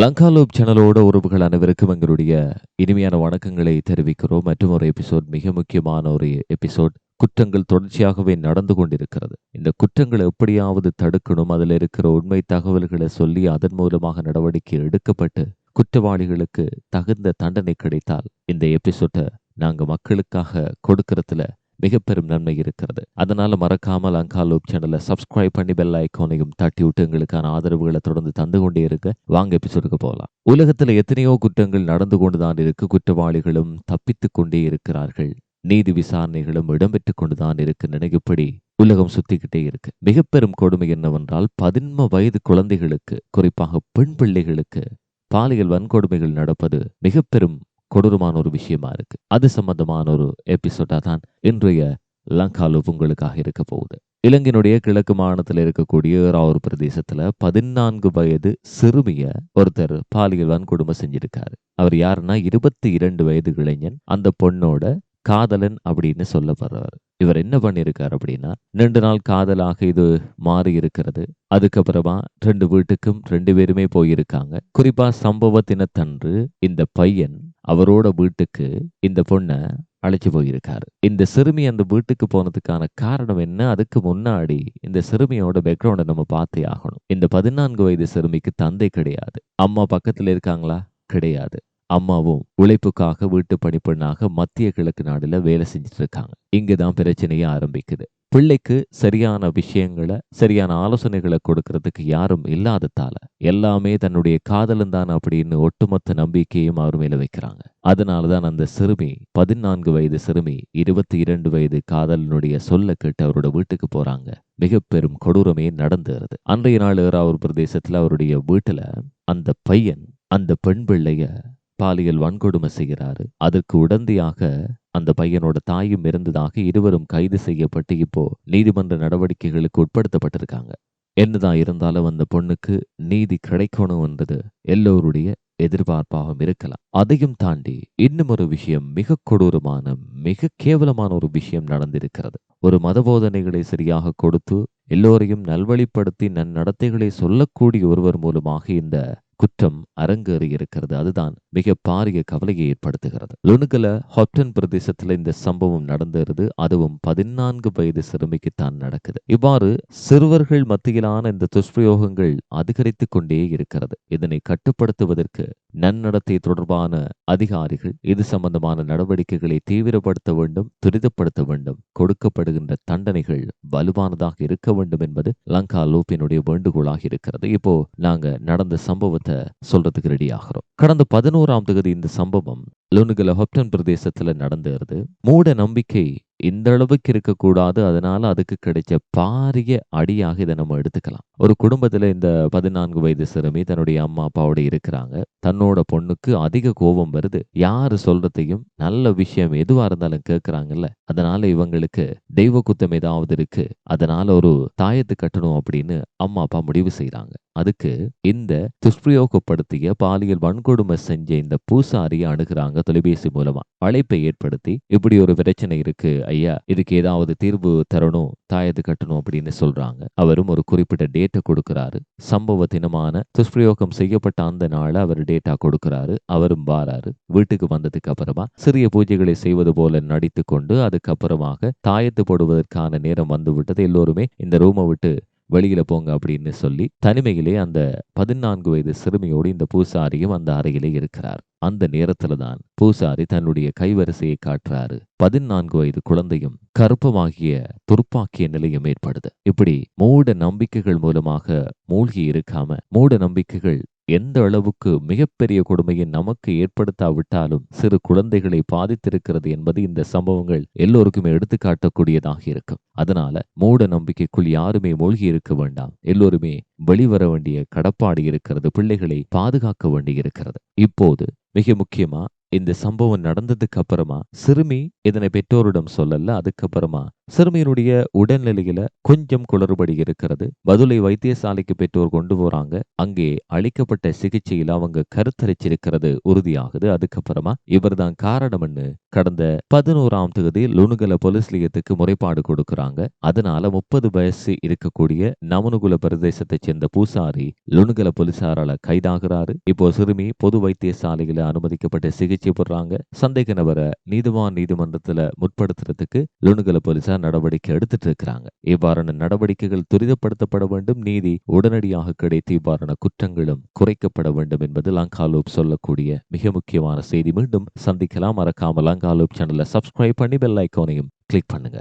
லங்காலோப் சேனலோட உறவுகள் அனைவருக்கும் எங்களுடைய இனிமையான வணக்கங்களை தெரிவிக்கிறோம். மற்றும் ஒரு எபிசோட் மிக முக்கியமான ஒரு எபிசோட் குற்றங்கள் தொடர்ச்சியாகவே நடந்து கொண்டிருக்கிறது. இந்த குற்றங்களை எப்படியாவது தடுக்கணும். அதில் இருக்கிற உண்மை தகவல்களை சொல்லி அதன் மூலமாக நடவடிக்கை எடுக்கப்பட்டு குற்றவாளிகளுக்கு தகுந்த தண்டனை கிடைத்தால் இந்த எபிசோட்டை நாங்க மக்களுக்காக கொடுக்கறதுல மிக பெரும் நன்மை இருக்கிறது. அதனால மறக்காமல் அங்காலூப் சேனலை சப்ஸ்கிரைப் பண்ணி பெல் ஐக்கானையும் தட்டி விட்டு எங்களுக்கான ஆதரவுகளை தொடர்ந்து தந்து கொண்டே இருக்க வாங்க எபிசோடுக்கு போகலாம் உலகத்துல எத்தனையோ குற்றங்கள் நடந்து கொண்டுதான் இருக்கு. குற்றவாளிகளும் தப்பித்துக் கொண்டே இருக்கிறார்கள். நீதி விசாரணைகளும் இடம்பெற்றுக் கொண்டுதான் இருக்கு. நினைக்கப்படி உலகம் சுத்திக்கிட்டே இருக்கு. மிக பெரும் கொடுமை என்னவென்றால் பதின்ம வயது குழந்தைகளுக்கு குறிப்பாக பெண் பிள்ளைகளுக்கு பாலியல் வன்கொடுமைகள் நடப்பது மிக பெரும் கொடூரமான ஒரு விஷயமா இருக்கு. அது சம்பந்தமான ஒரு எபிசோடா தான் இன்றைய லங்காலு உங்களுக்காக இருக்க போகுது. இலங்கையினுடைய கிழக்கு மாநிலத்தில் இருக்கக்கூடிய ராவூர் பிரதேசத்துல பதினான்கு வயது சிறுமிய ஒருத்தர் பாலியல் வன்கொடுமை செஞ்சிருக்காரு. அவர் யாருன்னா இருபத்தி இரண்டு வயது இளைஞன். அந்த பொண்ணோட காதலன் அப்படின்னு சொல்லப்படுறவர் இவர் என்ன பண்ணியிருக்கார் அப்படின்னா ரெண்டு நாள் காதலாக இது மாறி இருக்கிறது. அதுக்கப்புறமா ரெண்டு வீட்டுக்கும் ரெண்டு பேருமே போயிருக்காங்க. குறிப்பா சம்பவ தினத்தன்று இந்த பையன் அவரோட வீட்டுக்கு இந்த பொண்ணை அழைச்சு போயிருக்காரு. இந்த சிறுமி அந்த வீட்டுக்கு போனதுக்கான காரணம் என்ன? அதுக்கு முன்னாடி இந்த சிறுமியோட பேக்ரவுண்டை நம்ம பார்த்தே ஆகணும். இந்த பதினான்கு வயது சிறுமிக்கு தந்தை கிடையாது. அம்மா பக்கத்துல இருக்காங்களா? கிடையாது. அம்மாவும் உழைப்புக்காக வீட்டு பணிப்பெண்ணாக மத்திய கிழக்கு நாடுல வேலை செஞ்சுட்டு இருக்காங்க. இங்கதான் பிரச்சனையே ஆரம்பிக்குது. பிள்ளைக்கு சரியான விஷயங்களை சரியான ஆலோசனைகளை கொடுக்கறதுக்கு யாரும் இல்லாததால எல்லாமே தன்னுடைய காதலன் தான் அப்படின்னு ஒட்டுமொத்த நம்பிக்கையும் அவர் மேல வைக்கிறாங்க. அதனாலதான் அந்த சிறுமி பதினான்கு வயது சிறுமி இருபத்தி இரண்டு வயது காதலனுடைய சொல்ல கேட்டு அவரோட வீட்டுக்கு போறாங்க. மிக பெரும் கொடூரமே நடந்துருது அன்றைய நாள் ஏறாவூர் பிரதேசத்துல அவருடைய வீட்டுல அந்த பையன் அந்த பெண் பிள்ளைய பாலியல் வன்கொடுமை செய்கிறாரு. அதற்கு உடந்தையாக அந்த பையனோட தாயும் இருந்ததாக இருவரும் கைது செய்யப்பட்டு இப்போ நீதிமன்ற நடவடிக்கைகளுக்கு உட்படுத்தப்பட்டிருக்காங்க. என்னதான் இருந்தாலும் அந்த பொண்ணுக்கு நீதி கிடைக்கணும் என்பது எல்லோருடைய எதிர்பார்ப்பாகவும் இருக்கலாம். அதையும் தாண்டி இன்னும் ஒரு விஷயம் மிக கொடூரமான மிக கேவலமான ஒரு விஷயம் நடந்திருக்கிறது. ஒரு மத போதனைகளை சரியாக கொடுத்து எல்லோரையும் நல்வழிப்படுத்தி நன்னடத்தைகளை சொல்லக்கூடிய ஒருவர் மூலமாக இந்த குற்றம் அரங்கேறி இருக்கிறது. அதுதான் மிக பாரிய கவலையை ஏற்படுத்துகிறது. லுணுகல ஹொப்டன் பிரதேசத்தில் இந்த சம்பவம் நடந்தது அதுவும் பதினான்கு வயது சிறுமிக்குத்தான் நடக்குது. இவ்வாறு சிறுவர்கள் மத்தியிலான இந்த துஷ்பிரயோகங்கள் அதிகரித்துக் கொண்டே இருக்கிறது. இதனை கட்டுப்படுத்துவதற்கு நன்னடத்தை தொடர்பான அதிகாரிகள் இது சம்பந்தமான நடவடிக்கைகளை தீவிரப்படுத்த வேண்டும் துரிதப்படுத்த வேண்டும் கொடுக்கப்படுகின்ற தண்டனைகள் வலுவானதாக இருக்க வேண்டும் என்பது லங்கா லூப்பினுடைய வேண்டுகோளாக இருக்கிறது. இப்போ நாங்க நடந்த சம்பவத்தை சொல்றதுக்கு ரெடி ஆகிறோம். கடந்த பதினோராம் தேதி இந்த சம்பவம் லுனுகல ஹொப்டன் பிரதேசத்துல நடந்துருது மூட நம்பிக்கை இந்த அளவுக்கு இருக்கக்கூடாது. அதனால அதுக்கு கிடைச்ச பாரிய அடியாக இதை நம்ம எடுத்துக்கலாம். ஒரு குடும்பத்துல இந்த பதினான்கு வயது சிறுமி தன்னுடைய அம்மா அப்பாவோட இருக்கிறாங்க. தன்னோட பொண்ணுக்கு அதிக கோபம் வருது. யாரு சொல்றதையும் நல்ல விஷயம் எதுவா இருந்தாலும் கேட்கறாங்கல்ல அதனால இவங்களுக்கு தெய்வ குத்தம் ஏதாவது இருக்கு. அதனால ஒரு தாயத்து கட்டணும் அப்படின்னு அம்மா அப்பா முடிவு செய்யறாங்க அதுக்கு இந்த துஷ்பிரயோகப்படுத்திய பாலியல் வன்கொடுமை செஞ்ச இந்த பூசாரியை அணுகிறாங்க. தொலைபேசி மூலமா அழைப்பை ஏற்படுத்தி இப்படி ஒரு பிரச்சனை இருக்கு ஐயா இதுக்கு ஏதாவது தீர்வு தரணும் தாயத்து கட்டணும் அப்படின்னு சொல்றாங்க. அவரும் ஒரு குறிப்பிட்ட டேட்டை கொடுக்கிறாரு. சம்பவ தினமான துஷ்பிரயோகம் செய்யப்பட்ட அந்த நாள அவர் டேட்டா கொடுக்கிறாரு. அவரும் வாராரு. வீட்டுக்கு வந்ததுக்கு அப்புறமா சிறிய பூஜைகளை செய்வது போல நடித்து கொண்டு அதுக்கப்புறமாக தாயத்து போடுவதற்கான நேரம் வந்து விட்டது. எல்லோருமே இந்த ரூமை விட்டு வெளியில போங்க அப்படின்னு சொல்லி தனிமையிலே அந்த பதினான்கு வயது சிறுமியோடு இந்த பூசாரியும் அந்த அறையிலே இருக்கிறார். அந்த நேரத்துல தான் பூசாரி தன்னுடைய கைவரிசையை காட்டுறாரு. பதினான்கு வயது குழந்தையும் கருப்பமாகிய துருப்பாக்கிய நிலையும் ஏற்படுது. இப்படி மூட நம்பிக்கைகள் மூலமாக மூழ்கி இருக்காம மூட நம்பிக்கைகள் எந்த அளவுக்கு மிகப்பெரிய கொடுமையை நமக்கு ஏற்படுத்தாவிட்டாலும் சிறு குழந்தைகளை பாதித்திருக்கிறது என்பது இந்த சம்பவங்கள் எல்லோருக்குமே எடுத்துக்காட்டக்கூடியதாக இருக்கும். அதனால மூட நம்பிக்கைக்குள் யாருமே மூழ்கி இருக்க வேண்டாம். எல்லோருமே வெளிவர வேண்டிய கடப்பாடு இருக்கிறது பிள்ளைகளை பாதுகாக்க வேண்டி இருக்கிறது. இப்போது மிக முக்கியமாக இந்த சம்பவம் நடந்ததுக்கு அப்புறமா சிறுமி இதனை பெற்றோரிடம் சொல்லல. அதுக்கப்புறமா சிறுமியினுடைய உடல்நிலையில கொஞ்சம் குளறுபடி இருக்கிறது. பதுளை வைத்தியசாலைக்கு பெற்றோர் கொண்டு போறாங்க. அங்கே அளிக்கப்பட்ட சிகிச்சையில் அவங்க கருத்தரிச்சிருக்கிறது உறுதியாகுது. அதுக்கப்புறமா இவர்தான் காரணம்னு கடந்த பதினோராம் தேதி லுணுகல போலீஸ் நிலையத்துக்கு முறைப்பாடு கொடுக்கறாங்க. அதனால முப்பது வயசு இருக்கக்கூடிய நமனுகுல பிரதேசத்தை சேர்ந்த பூசாரி லுணுகல போலீசாரால கைதாகிறாரு. இப்போ சிறுமி பொது வைத்தியசாலையில அனுமதிக்கப்பட்ட சிகிச்சை பெறாங்க சந்தேக நபரை நீதிவான் நீதிமன்றத்துல முற்படுத்துறதுக்கு லுணுகல போலீசார் நடவடிக்கை எடுத்துட்டு இருக்கிறாங்க. இவ்வாறான நடவடிக்கைகள் துரிதப்படுத்தப்பட வேண்டும். நீதி உடனடியாக கிடைத்து இவ்வாறான குற்றங்களும் குறைக்கப்பட வேண்டும் என்பது லங்காலூப் சொல்லக்கூடிய மிக முக்கியமான செய்தி. மீண்டும் சந்திக்கலாம். மறக்காம லங்காலூப் சேனலை சப்ஸ்கிரைப் பண்ணி பெல் ஐக்கோனையும் கிளிக் பண்ணுங்க.